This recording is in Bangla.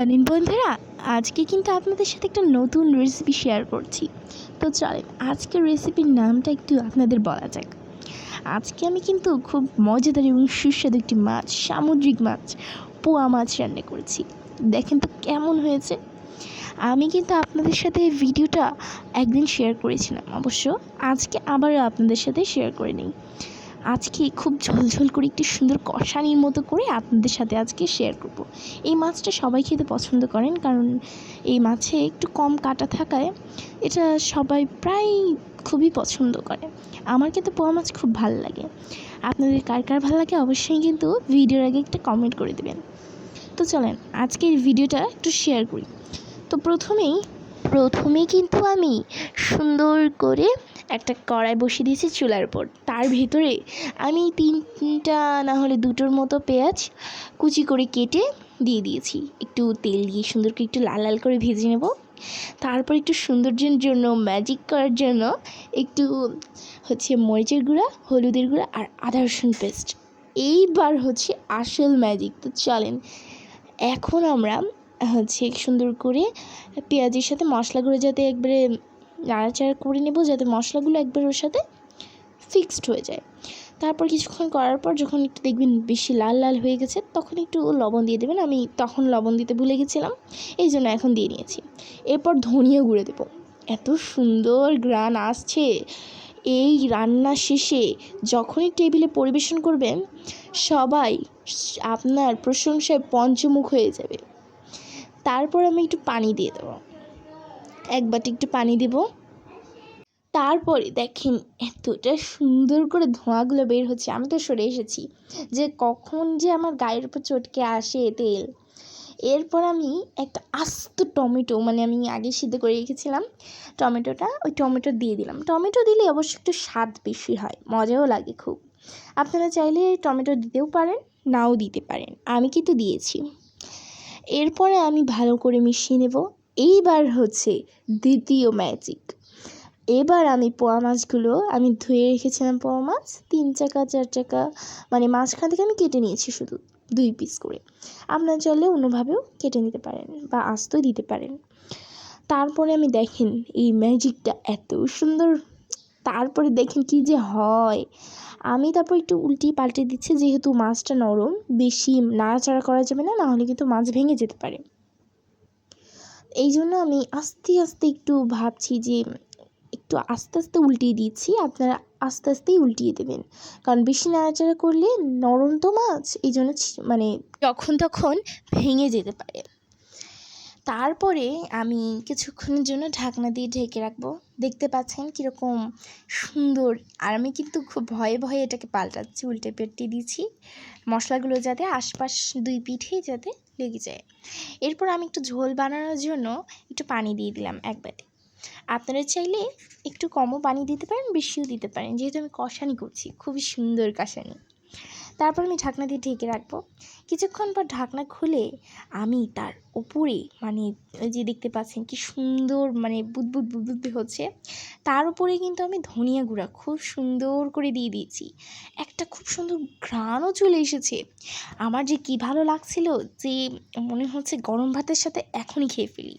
জানেন বন্ধুরা, আজকে কিন্তু আপনাদের সাথে একটা নতুন রেসিপি শেয়ার করছি। তো চলেন, আজকের রেসিপির নামটা একটু আপনাদের বলা যাক। আজকে আমি কিন্তু খুব মজাদার এবং সুস্বাদু একটি মাছ, সামুদ্রিক মাছ, পোয়া মাছ রান্না করেছি। দেখেন তো কেমন হয়েছে। আমি কিন্তু আপনাদের সাথে ভিডিওটা একদিন শেয়ার করেছিলাম, অবশ্য আজকে আবারও আপনাদের সাথে শেয়ার করে নিই। আজকে খুব ঝোলঝোল করে একটি সুন্দর কষানির মতো করে আপনাদের সাথে আজকে শেয়ার করব। এই মাছটা সবাই খেতে পছন্দ করেন, কারণ এই মাছে একটু কম কাটা থাকায় এটা সবাই প্রায় খুবই পছন্দ করে। আমার কিন্তু পোয়া মাছ খুব ভালো লাগে। আপনাদের কার কার ভালো লাগে অবশ্যই কিন্তু ভিডিওর আগে একটা কমেন্ট করে দেবেন। তো চলেন, আজকের ভিডিওটা একটু শেয়ার করি। তো প্রথমেই প্রথমেই কিন্তু আমি সুন্দর করে একটা কড়াই বসিয়ে দিয়েছি চুলার উপর। তার ভিতরে আমি তিনটা না হলে দুটোর মতো পেঁয়াজ কুচি করে কেটে দিয়ে দিয়েছি। একটু তেল দিয়ে সুন্দর করে একটু লাল লাল করে ভেজে নেব। তারপর একটু সৌন্দর্যের জন্য ম্যাজিক করার জন্য একটু হচ্ছে মরিচের গুঁড়া, হলুদের গুঁড়া আর আদা রসুন পেস্ট এইবার হচ্ছে আসল ম্যাজিক তো চলেন, এখন আমরা হচ্ছে সুন্দর করে পেঁয়াজের সাথে মশলাগুলো যাতে একবারে নাড়াচাড়া করে নেব, যাতে মশলাগুলো একবার ওর সাথে ফিক্সড হয়ে যায়। তারপর কিছুক্ষণ করার পর যখন একটু দেখবেন বেশি লাল লাল হয়ে গেছে, তখন একটু লবণ দিয়ে দেবেন। আমি তখন লবণ দিতে ভুলে গেছিলাম, এই জন্য এখন দিয়ে নিয়েছি। এরপর ধনিয়া গুঁড়ে দেবো। এত সুন্দর গ্রান আসছে। এই রান্না শেষে যখনই টেবিলে পরিবেশন করবেন, সবাই আপনার প্রশংসায় পঞ্চমুখ হয়ে যাবে। তারপর আমি একটু পানি দিয়ে দেবো। এক বাটি একটু পানি দেব। তারপরে দেখেন এতটা সুন্দর করে ধোঁয়াগুলো বের হচ্ছে। আমি তো সরে এসেছি যে কখন যে আমার গায়ের উপর চটকে আসে তেল। এরপর আমি একটা আস্ত টমেটো মানে আমি আগে সিদ্ধ করে রেখেছিলাম টমেটোটা, ওই টমেটো দিয়ে দিলাম। টমেটো দিলে অবশ্য একটু স্বাদ বেশি হয়, মজাও লাগে খুব। আপনারা চাইলে টমেটো দিতেও পারেন, নাও দিতে পারেন। আমি কিন্তু দিয়েছি। এরপরে আমি ভালো করে মিশিয়ে নেব। এইবার হচ্ছে দ্বিতীয় ম্যাজিক এবার আমি পোয়া মাছগুলো, আমি ধুয়ে রেখেছিলাম পোয়া মাছ, তিন চাকা, চার চাকা মানে মাঝখান থেকে আমি কেটে নিয়েছি শুধু দুই পিস করে। আপনার চাইলে অন্যভাবেও কেটে নিতে পারেন বা আস্ত দিতে পারেন। তারপরে আমি দেখেন এই ম্যাজিকটা এত সুন্দর তারপরে দেখেন কি যে হয়। আমি তারপর একটু উল্টি পাল্টে দিচ্ছি, যেহেতু মাছটা নরম, বেশি নাড়াচাড়া করা যাবে না, নাহলে কিন্তু মাছ ভেঙে যেতে পারে। এই জন্য আমি আস্তে আস্তে একটু ভাবছি যে একটু আস্তে আস্তে উল্টিয়ে দিচ্ছি, আপনারা আস্তে, আস্তেই উল্টিয়ে দেবেন। কারণ বেশি নাড়াচাড়া করলে নরম তো মাছ, এই জন্য মানে যখন, তখন ভেঙে যেতে পারে। তারপরে আমি কিছুক্ষণের জন্য ঢাকনা দিয়ে ঢেকে রাখব। দেখতে পাচ্ছেন কীরকম সুন্দর। আর আমি কিন্তু খুব ভয়ে ভয়ে এটাকে পাল্টাচ্ছি, উল্টে পেটে দিচ্ছি। মশলাগুলো যাতে আশপাশ দুই পিঠেই যাতে লেগে যায়। এরপর আমি একটু ঝোল বানানোর জন্য একটু পানি দিয়ে দিলাম এক আপনারা চাইলে একটু কমও পানি দিতে পারেন, বেশিও দিতে পারেন। যেহেতু আমি কষানি করছি, খুবই সুন্দর কষানি। তারপর আমি ঢাকনা দিয়ে ঢেকে রাখব। কিছুক্ষণ পর ঢাকনা খুলে আমি তার উপরে মানে ওই যে দেখতে পাচ্ছেন কি সুন্দর মানে বুদবুদ বুদবুদ হচ্ছে। তার উপরে কিন্তু আমি ধনিয়া গুঁড়া খুব সুন্দর করে দিয়ে দিয়েছি। একটা খুব সুন্দর ঘ্রাণও চলে এসেছে। আমার যে কি ভালো লাগছিল যে মনে হচ্ছে গরম ভাতের সাথে এখনই খেয়ে ফেলি।